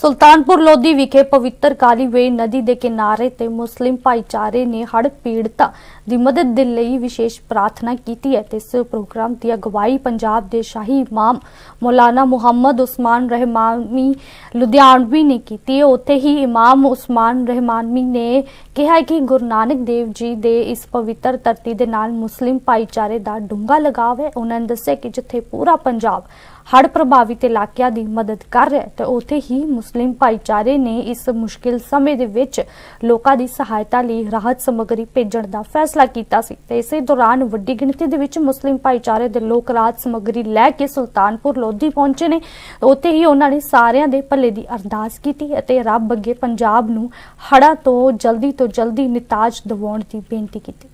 ਸੁਲਤਾਨਪੁਰ ਲੋਧੀ ਵਿਖੇ ਪਵਿੱਤਰ ਕਾਲੀ ਨਦੀ ਦੇ ਕਿਨਾਰੇ ਤੇ ਮੁਸਲਿਮ ਭਾਈਚਾਰੇ ਨੇ ਹੜ੍ਹ ਪੀੜਤਾਂ ਦੀ ਮਦਦ ਦੇ ਲਈ ਵਿਸ਼ੇਸ਼ ਪ੍ਰਾਰਥਨਾ ਕੀਤੀ ਹੈ ਤੇ ਇਸ ਪ੍ਰੋਗਰਾਮ ਦੀ ਅਗਵਾਈ ਪੰਜਾਬ ਦੇ ਸ਼ਾਹੀ ਇਮਾਮ ਮੌਲਾਨਾ ਮੁਹੰਮਦ ਉਸਮਾਨ ਰਹਿਮਾਨੀ ਲੁਧਿਆਣਵੀ ਨੇ ਕੀਤੀ ਹੈ। ਉੱਥੇ ਹੀ ਇਮਾਮ ਉਸਮਾਨ ਰਹਿਮਾਨੀ ਨੇ ਕਿਹਾ ਕਿ ਗੁਰੂ ਨਾਨਕ ਦੇਵ ਜੀ ਦੇ ਇਸ ਪਵਿੱਤਰ ਧਰਤੀ ਦੇ ਨਾਲ ਮੁਸਲਿਮ ਭਾਈਚਾਰੇ ਦਾ ਡੂੰਘਾ ਲਗਾਵ ਹੈ। ਉਹਨਾਂ ਨੇ ਦੱਸਿਆ ਕਿ ਜਿੱਥੇ ਪੂਰਾ ਪੰਜਾਬ ਹੜ੍ਹ ਪ੍ਰਭਾਵਿਤ ਇਲਾਕਿਆਂ ਦੀ ਮਦਦ ਕਰ ਰਿਹਾ ਹੈ ਤੇ ਉੱਥੇ ਹੀ ਮੁਸਲਿਮ ਭਾਈਚਾਰੇ ਨੇ ਇਸ ਮੁਸ਼ਕਿਲ ਸਮੇਂ ਦੇ ਵਿੱਚ ਲੋਕਾਂ ਦੀ ਸਹਾਇਤਾ ਲਈ ਰਾਹਤ ਸਮੱਗਰੀ ਭੇਜਣ ਦਾ ਫੈਸਲਾ ਕੀਤਾ ਸੀ ਤੇ ਇਸੇ ਦੌਰਾਨ ਵੱਡੀ ਗਿਣਤੀ ਦੇ ਵਿੱਚ ਮੁਸਲਿਮ ਭਾਈਚਾਰੇ ਦੇ ਲੋਕ ਰਾਹਤ ਸਮੱਗਰੀ ਲੈ ਕੇ ਸੁਲਤਾਨਪੁਰ ਲੋਧੀ ਪਹੁੰਚੇ ਨੇ। ਉੱਥੇ ਹੀ ਉਹਨਾਂ ਨੇ ਸਾਰਿਆਂ ਦੇ ਭਲੇ ਦੀ ਅਰਦਾਸ ਕੀਤੀ ਅਤੇ ਰੱਬ ਅੱਗੇ ਪੰਜਾਬ ਨੂੰ ਹੜ੍ਹਾਂ ਤੋਂ ਜਲਦੀ ਤੋਂ ਜਲਦੀ ਨਿਤਾਜ ਦਿਵਾਉਣ ਦੀ ਬੇਨਤੀ ਕੀਤੀ।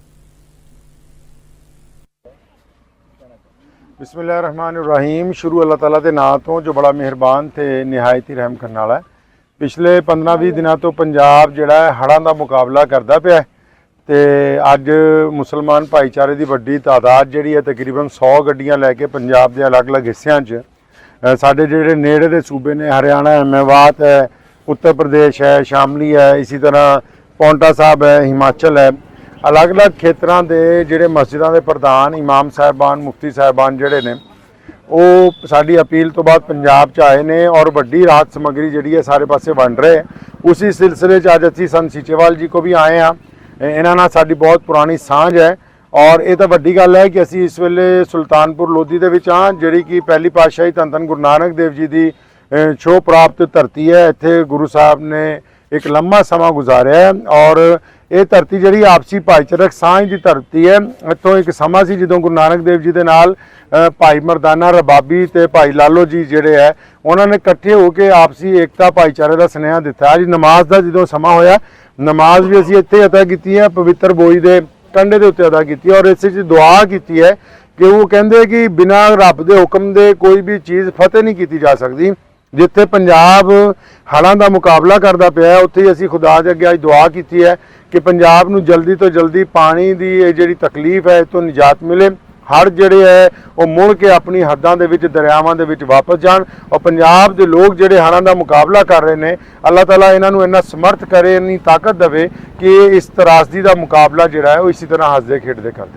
ਬਿਸਮਿਲ੍ਲਾਹਿਰਰਹਿਮਾਨਿਰਰਹੀਮ ਸ਼ੁਰੂ ਅੱਲਾਹ ਤਾਲਾ ਦੇ ਨਾਮ ਤੋਂ ਜੋ ਬੜਾ ਮਿਹਰਬਾਨ ਤੇ ਨਿਹਾਇਤ ਹੀ ਰਹਿਮ ਕਰਨ ਵਾਲਾ ਹੈ ਪਿਛਲੇ 15-20 ਦਿਨਾਂ ਤੋਂ ਪੰਜਾਬ ਜਿਹੜਾ ਹੈ ਹੜ੍ਹਾਂ ਦਾ ਮੁਕਾਬਲਾ ਕਰਦਾ ਪਿਆ ਹੈ ਤੇ ਅੱਜ ਮੁਸਲਮਾਨ ਭਾਈਚਾਰੇ ਦੀ ਵੱਡੀ ਤਾਦਾਦ ਜਿਹੜੀ ਹੈ ਤਕਰੀਬਨ 100 ਗੱਡੀਆਂ ਲੈ ਕੇ ਪੰਜਾਬ ਦੇ ਅਲੱਗ-ਅਲੱਗ ਹਿੱਸਿਆਂ 'ਚ ਸਾਡੇ ਜਿਹੜੇ ਨੇੜੇ ਦੇ ਸੂਬੇ ਨੇ ਹਰਿਆਣਾ ਹੈ ਮੇਵਾਤ ਹੈ ਉੱਤਰ ਪ੍ਰਦੇਸ਼ ਹੈ ਸ਼ਾਮਲੀ ਹੈ ਇਸੇ ਤਰ੍ਹਾਂ ਪੌਂਟਾ ਸਾਹਿਬ ਹੈ ਹਿਮਾਚਲ ਹੈ ਅਲੱਗ-ਅਲੱਗ ਖੇਤਰਾਂ ਦੇ ਜਿਹੜੇ ਮਸਜਿਦਾਂ ਦੇ ਪ੍ਰਧਾਨ ਇਮਾਮ ਸਾਹਿਬਾਨ ਮੁਫਤੀ ਸਾਹਿਬਾਨ ਜਿਹੜੇ ਨੇ ਉਹ ਸਾਡੀ ਅਪੀਲ ਤੋਂ ਬਾਅਦ ਪੰਜਾਬ 'ਚ ਆਏ ਨੇ ਔਰ ਵੱਡੀ ਰਾਹਤ ਸਮੱਗਰੀ ਜਿਹੜੀ ਹੈ ਸਾਰੇ ਪਾਸੇ ਵੰਡ ਰਹੇ ਹੈ। ਉਸੇ ਸਿਲਸਿਲੇ 'ਚ ਅੱਜ ਅਸੀਂ ਸੰਤ ਸੀਚੇਵਾਲ ਜੀ ਕੋ ਵੀ ਆਏ ਆ ਇਹਨਾਂ ਨਾਲ ਸਾਡੀ ਬਹੁਤ ਪੁਰਾਣੀ ਸਾਂਝ ਹੈ ਔਰ ਇਹ ਤਾਂ ਵੱਡੀ ਗੱਲ ਹੈ ਕਿ ਅਸੀਂ ਇਸ ਵੇਲੇ ਸੁਲਤਾਨਪੁਰ ਲੋਧੀ ਦੇ ਵਿੱਚ ਹਾਂ ਜਿਹੜੀ ਕਿ ਪਹਿਲੀ ਪਾਤਸ਼ਾਹੀ ਧੰਨ ਧੰਨ ਗੁਰੂ ਨਾਨਕ ਦੇਵ ਜੀ ਦੀ ਅ, ਪ੍ਰਾਪਤ ਧਰਤੀ ਹੈ ਇੱਥੇ ਗੁਰੂ ਸਾਹਿਬ ਨੇ ਇੱਕ ਲੰਮਾ ਸਮਾਂ ਗੁਜ਼ਾਰਿਆ ਔਰ ਇਹ ਧਰਤੀ ਜਿਹੜੀ ਆਪਸੀ ਭਾਈਚਾਰਕ ਸਾਂਝ ਦੀ ਧਰਤੀ ਹੈ। ਇੱਥੋਂ ਇੱਕ ਸਮਾਂ ਸੀ ਜਦੋਂ ਗੁਰੂ ਨਾਨਕ ਦੇਵ ਜੀ ਦੇ ਨਾਲ ਭਾਈ ਮਰਦਾਨਾ ਰਬਾਬੀ ਤੇ ਭਾਈ ਲਾਲੋ ਜੀ ਜਿਹੜੇ ਹੈ, ਉਹਨਾਂ ਨੇ ਇਕੱਠੇ ਹੋ ਕੇ ਆਪਸੀ ਏਕਤਾ ਭਾਈਚਾਰੇ ਦਾ ਸੁਨੇਹਾ ਦਿੱਤਾ। ਅੱਜ ਨਮਾਜ਼ ਦਾ ਜਦੋਂ ਸਮਾਂ ਹੋਇਆ, ਨਮਾਜ਼ ਵੀ ਅਸੀਂ ਇੱਥੇ ਅਦਾ ਕੀਤੀ ਹੈ, ਪਵਿੱਤਰ ਬੋਈ ਦੇ ਕੰਢੇ ਦੇ ਉੱਤੇ ਅਦਾ ਕੀਤੀ ਔਰ ਇਸ 'ਚ ਦੁਆ ਕੀਤੀ ਹੈ ਕਿ ਉਹ ਕਹਿੰਦੇ ਕਿ ਬਿਨਾਂ ਰੱਬ ਦੇ ਹੁਕਮ ਦੇ ਕੋਈ ਵੀ ਚੀਜ਼ ਫਤਿਹ ਨਹੀਂ ਕੀਤੀ ਜਾ ਸਕਦੀ। ਜਿੱਥੇ ਪੰਜਾਬ ਹੜ੍ਹਾਂ ਦਾ ਮੁਕਾਬਲਾ ਕਰਦਾ ਪਿਆ ਹੈ, ਉੱਥੇ ਹੀ ਅਸੀਂ ਖੁਦਾ ਦੇ ਅੱਗੇ ਅੱਜ ਦੁਆ ਕੀਤੀ ਹੈ ਕਿ ਪੰਜਾਬ ਨੂੰ ਜਲਦੀ ਤੋਂ ਜਲਦੀ ਪਾਣੀ ਦੀ ਇਹ ਜਿਹੜੀ ਤਕਲੀਫ ਹੈ ਇਸ ਤੋਂ ਨਿਜਾਤ ਮਿਲੇ। ਹੜ੍ਹ ਜਿਹੜੇ ਹੈ, ਉਹ ਮੁੜ ਕੇ ਆਪਣੀ ਹੱਦਾਂ ਦੇ ਵਿੱਚ, ਦਰਿਆਵਾਂ ਦੇ ਵਿੱਚ ਵਾਪਸ ਜਾਣ। ਔਰ ਪੰਜਾਬ ਦੇ ਲੋਕ ਜਿਹੜੇ ਹੜ੍ਹਾਂ ਦਾ ਮੁਕਾਬਲਾ ਕਰ ਰਹੇ ਨੇ, ਅੱਲਾਹ ਤਾਲਾ ਇਹਨਾਂ ਨੂੰ ਇੰਨਾ ਸਮਰਥ ਕਰੇ, ਇੰਨੀ ਤਾਕਤ ਦੇਵੇ ਕਿ ਇਸ ਤਰਾਸਦੀ ਦਾ ਮੁਕਾਬਲਾ ਜਿਹੜਾ ਹੈ, ਉਹ ਇਸੇ ਤਰ੍ਹਾਂ ਹੱਸਦੇ ਖੇਡਦੇ ਕਰਦੇ